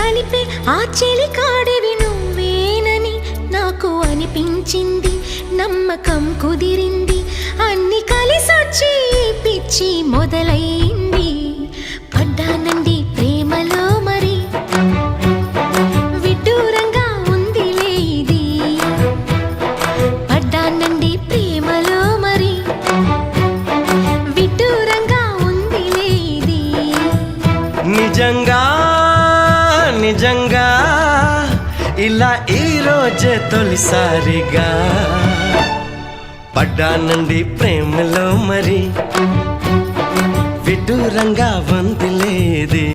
ఆ చెలికాడివి నువ్వేనని నాకు అనిపించింది. నమ్మకం కుదిరింది. అన్ని కలిసొచ్చి పిచ్చి మొదలైంది. పడ్డానండి ప్రేమలో మరి. విడ్డూరంగా ఉందిలే ఇది. పడ్డానండి ప్రేమలో మరి. విడ్డూరంగా ఉందిలే ఇది. నిజంగా నిజంగా ఇలా ఈ రోజే తొలిసారిగా పడ్డానండి ప్రేమలో మరి విడ్డూరంగా వందిలేది